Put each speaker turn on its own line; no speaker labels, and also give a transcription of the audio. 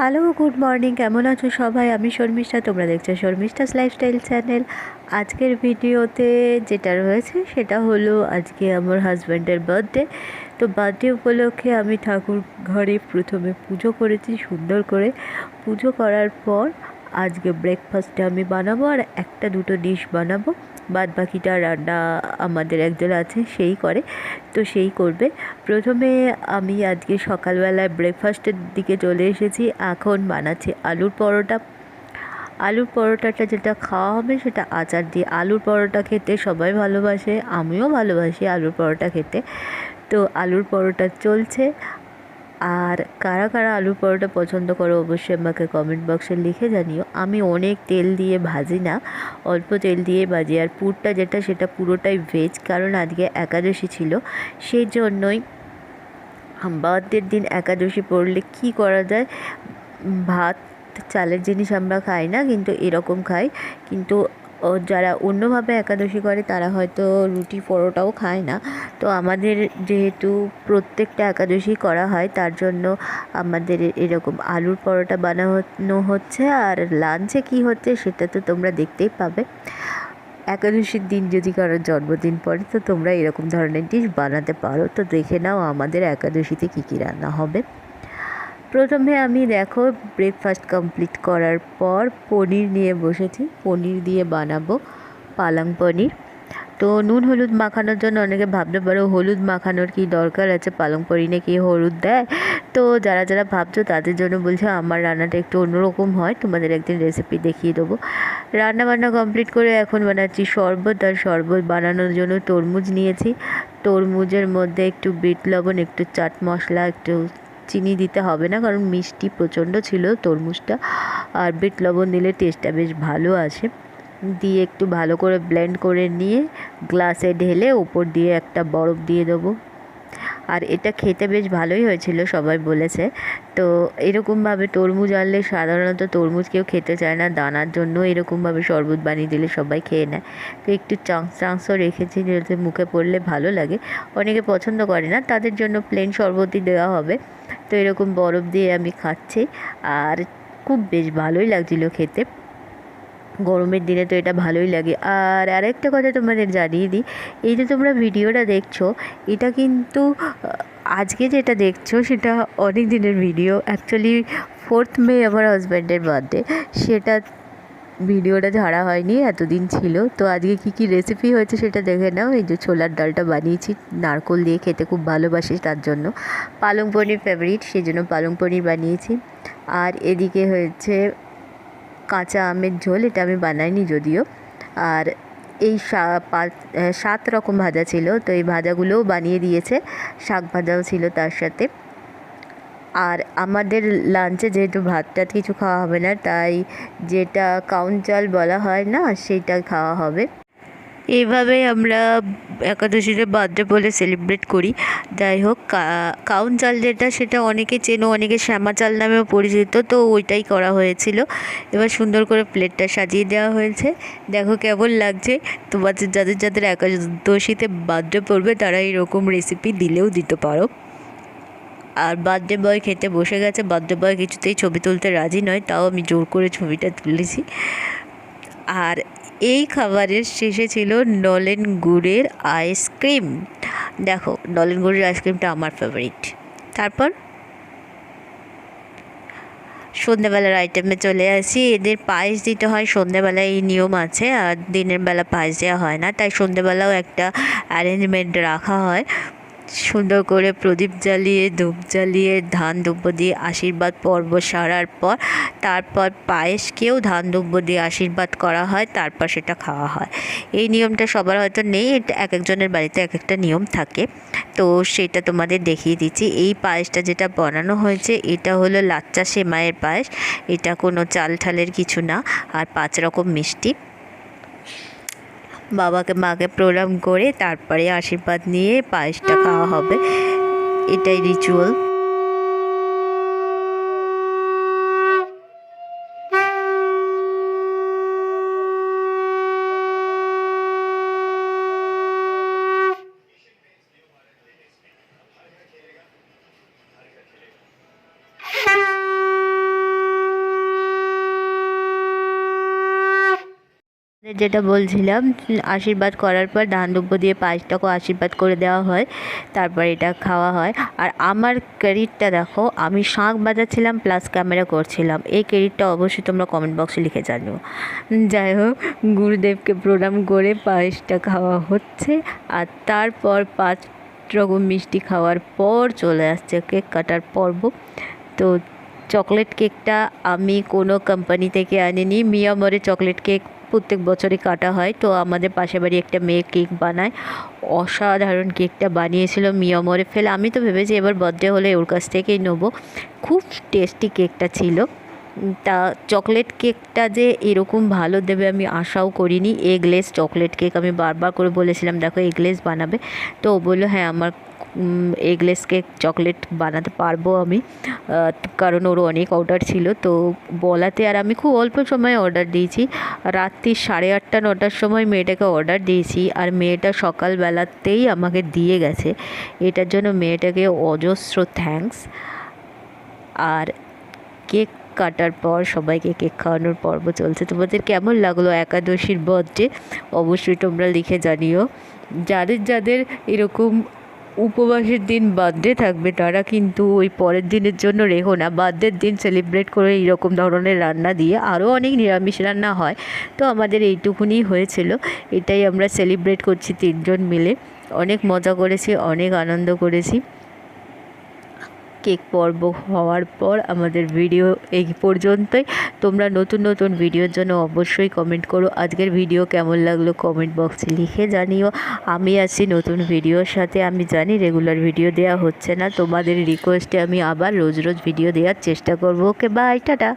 Hello good morning কেমন আছো সবাই? আমি শর্মিষ্ঠা, তোমরা দেখছ শর্মিষ্ঠাস লাইফস্টাইল চ্যানেল আজকের ভিডিওতে যেটা রয়েছে, সেটা হলো আজকে আমার হাজব্যান্ডের বার্থডে তো বার্থডে উপলক্ষে আমি ঠাকুর ঘরে প্রথমে পুজো করেছি, সুন্দর করে। পুজো করার পর আজকে ব্রেকফাস্টে আমি বানাবো আর একটা দুটো ডিশ বানাবো। বাদ বাকিটা রান্না আমাদের একজন আছে, সেই করে। তো সেই করবে। প্রথমে আমি আজকে সকালবেলায় ব্রেকফাস্টের দিকে চলে এসেছি। এখন বানাচ্ছি আলুর পরোটা। আলুর পরোটাটা যেটা খাওয়া হবে সেটা আচার দিয়ে। আলুর পরোটা খেতে সবাই ভালোবাসে, আমিও ভালোবাসি আলুর পরোটা খেতে। তো আলুর পরোটা চলছে। আর কারা কারা আলুর পরোটা পছন্দ করো অবশ্যই আমাকে কমেন্ট বক্সে লিখে জানিও। আমি অনেক তেল দিয়ে ভাজি না, অল্প তেল দিয়ে ভাজি। আর পুরটা যেটা, সেটা পুরোটাই ভেজ কারণ আজকে একাদশী ছিল। সেই জন্যই বার্থডের দিন একাদশী পড়লে কি করা যায়? ভাত, চালের জিনিস আমরা খাই না, কিন্তু এরকম খাই। কিন্তু ও যারা অন্যভাবে একাদশী করে, তারা হয়তো রুটি পরোটাও খায় না। তো আমাদের যেহেতু প্রত্যেকটা একাদশী করা হয়, তার জন্য আমাদের এরকম আলুর পরোটা বানানো হচ্ছে। আর লাঞ্চে কি হচ্ছে সেটা তো তোমরা দেখতেই পাবে। একাদশীর দিন যদি কারোর জন্মদিন পড়ে, তো তোমরা এরকম ধরনের ডিশ বানাতে পারো। তো দেখে নাও আমাদের একাদশীতে কী কী রান্না হবে। প্রথমে আমি দেখো ব্রেকফাস্ট কমপ্লিট করার পর পনির নিয়ে বসেছি। পনির দিয়ে বানাবো পালং পনির। তো নুন, হলুদ মাখানোর জন্য অনেকে ভাবতে পারো হলুদ মাখানোর কি দরকার আছে? পালং পনিরে কি হলুদ দেয়? তো যারা যারা ভাবছ তাদের জন্য বলছে আমার রান্নাটা একটু অন্যরকম হয়। তোমাদের একদিন রেসিপি দেখিয়ে দেবো। রান্না বান্না কমপ্লিট করে এখন বানাচ্ছি শরবত আর শরবত বানানোর জন্য তরমুজ নিয়েছি। তরমুজের মধ্যে একটু বিট লবণ, একটু চাট মশলা, একটু চিনি দিতে হবে না, কারণ মিষ্টি প্রচণ্ড ছিল তরমুজটা। আর বিট লবণ দিলে টেস্টটা বেশ ভালো আসে। দিয়ে একটু ভালো করে ব্লেন্ড করে নিয়ে গ্লাসে ঢেলে ওপর দিয়ে একটা বরফ দিয়ে দেবো। আর এটা খেতে বেশ ভালোই হয়েছিল, সবাই বলেছে। তো এরকমভাবে তরমুজ আনলে সাধারণত তরমুজ কেউ খেতে চায় না, দানার জন্য এরকমভাবে শরবত বানিয়ে দিলে সবাই খেয়ে নেয়। তো একটু চাংস চাংসও রেখেছি যাতে মুখে পড়লে ভালো লাগে। অনেকে পছন্দ করে না, তাদের জন্য প্লেন শরবতই দেওয়া হবে। তো এরকম বরফ দিয়ে আমি খাচ্ছি, আর খুব বেশ ভালোই লাগছিল খেতে। গরমের দিনে তো এটা ভালোই লাগে। আর আরেকটা কথা তোমাদের জানিয়ে দিই, এই যে তোমরা ভিডিওটা দেখছ, এটা কিন্তু আজকে যেটা দেখছ সেটা অনেক দিনের ভিডিও। অ্যাকচুয়ালি ফোর্থ মে আমার হাজব্যান্ডের বার্থডে সেটা ভিডিওটা ছাড়া হয়নি, এতদিন ছিল। তো আজকে কী কী রেসিপি হয়েছে সেটা দেখে নাও। এই যে ছোলার ডালটা বানিয়েছি, নারকোল দিয়ে খেতে খুব ভালোবাসি তার জন্য। পালং পনির ফেভারিট সেই জন্য পালং পনির বানিয়েছি। আর এদিকে হয়েছে কাঁচা আমের ঝোল এটা আমি বানাইনি যদিও। আর এই সাত রকম ভাজা ছিল, তো এই ভাজাগুলোও বানিয়ে দিয়েছে, শাক ভাজাও ছিল তার সাথে। আর আমাদের লাঞ্চে যেহেতু ভাত টাত কিছু খাওয়া হবে না, তাই যেটা কাউন্ট চাল বলা হয় না, সেটা খাওয়া হবে। এইভাবেই আমরা একাদশীতে বার্থডে বলে সেলিব্রেট করি। যাই হোক কাউন চাল যেটা, সেটা অনেকে চেনো, অনেকে শ্যামা চাল নামেও পরিচিত, তো ওইটাই করা হয়েছিল। এবার সুন্দর করে প্লেটটা সাজিয়ে দেওয়া হয়েছে। দেখো কেমন লাগছে। তোমাদের যাদের যাদের একাদশীতে বার্থডে পড়বে, তারা এরকম রেসিপি দিলেও দিতে পারো। আর বার্থডে বয় খেতে বসে গেছে, বার্থডে বয় কিছুতেই ছবি তুলতে রাজি নয়, তাও আমি জোর করে ছবিটা তুলেছি। আর এই খাবারের শেষে ছিল নলেন গুড়ের আইসক্রিম দেখো, নলেন গুড়ের আইসক্রিমটা আমার ফেভারিট তারপর? সন্ধ্যেবেলার আইটেমে চলে আসি। এদের পায়েস দিতে হয়, সন্ধ্যেবেলায় এই নিয়ম আছে, আর দিনের বেলা পায়েস দেওয়া হয় না। তাই সন্ধ্যেবেলাও একটা অ্যারেঞ্জমেন্ট রাখা হয়। সুন্দর করে প্রদীপ জ্বালিয়ে, ধূপ জ্বালিয়ে, ধান দুব্য দিয়ে আশীর্বাদ পর্ব সারার পর তারপর পায়েসকেও ধান দুব্য দিয়ে আশীর্বাদ করা হয়, তারপর সেটা খাওয়া হয়। এই নিয়মটা সবার হয়তো নেই, এটা এক একজনের বাড়িতে এক একটা নিয়ম থাকে। তো সেটা তোমাদের দেখিয়ে দিচ্ছি। এই পায়েসটা যেটা বানানো হয়েছে, এটা হলো লাচ্চা সেমাইয়ের পায়েস। এটা কোনো চাল ঠালের কিছু না, আর পাঁচ রকম মিষ্টি। বাবাকে মাকে প্রণাম করে তারপরে আশীর্বাদ নিয়ে পায়েসটা খাওয়া হবে। এটাই রিচুয়াল যেটা বলছিলাম, আশীর্বাদ করার পর ধান দুব্য দিয়ে পায়েসটাকেও আশীর্বাদ করে দেওয়া হয়, তারপর এটা খাওয়া হয়। আর আমার ক্রেডিটটা দেখো, আমি শাঁখ বাজাচ্ছিলাম প্লাস ক্যামেরা করছিলাম। এই ক্রেডিটটা অবশ্যই তোমরা কমেন্ট বক্সে লিখে জানিও। যাই হোক, গুরুদেবকে প্রণাম করে পায়েসটা খাওয়া হচ্ছে, আর তারপর পাঁচ রকম মিষ্টি খাওয়ার পর চলে আসছে কেক কাটার পর্ব। তো চকলেট কেকটা আমি কোনো কোম্পানি থেকে আনিনি মিয়ামরে চকলেট কেক প্রত্যেক বছরই কাটা হয়। তো আমাদের পাশে বাড়ি একটা মেয়ে কেক বানায়। অসাধারণ কেকটা বানিয়েছিল মিয়ামরে ফেলে। আমি তো ভেবেছি এবার বার্থডে হলে ওর কাছ থেকেই নেব। খুব টেস্টি কেকটা ছিল। তা চকলেট কেকটা যে এরকম ভালো দেবে আমি আশাও করিনি। এগলেস চকলেট কেক আমি বারবার করে বলেছিলাম, দেখো এগলেস বানাবে। তো ও বলল হ্যাঁ আমার এগলেস কেক চকলেট বানাতে পারব আমি। কারণ ওর অনেক অর্ডার ছিল, তো বলাতে আর আমি খুব অল্প সময় অর্ডার দিয়েছি। রাত্রি সাড়ে আটটা, নটার সময় মেয়েটাকে অর্ডার দিয়েছি আর মেয়েটা সকালবেলাতেই আমাকে দিয়ে গেছে। এটার জন্য মেয়েটাকে অজস্র থ্যাঙ্কস আর কেক কাটার পর, সবাইকে কেক খাওয়ানোর পর্ব চলছে। তোমাদের কেমন লাগল একাদশীর বার্থডে অবশ্যই তোমরা লিখে জানিও। যাদের যাদের এরকম উপবাসের দিন বার্থডে থাকবে, তারা কিন্তু ওই পরের দিনের জন্য রেখো না। বার্থডের দিন সেলিব্রেট করে এইরকম ধরনের রান্না দিয়ে আরও অনেক নিরামিষ রান্না হয়। তো আমাদের এইটুকুনি হয়েছিল, এটাই আমরা সেলিব্রেট করছি তিনজন মিলে। অনেক মজা করেছি, অনেক আনন্দ করেছি। কেক পর্ব হওয়ার পর আমাদের ভিডিও এই পর্যন্তই। তোমরা নতুন নতুন ভিডিওর জন্য অবশ্যই কমেন্ট করো। আজকের ভিডিও কেমন লাগল কমেন্ট বক্সে লিখে জানিও। আমি আছি নতুন ভিডিওর সাথে। আমি জানি রেগুলার ভিডিও দেওয়া হচ্ছে না। তোমাদের রিকোয়েস্টে আমি আবার রোজ রোজ ভিডিও দেওয়ার চেষ্টা করব। Okay bye tata.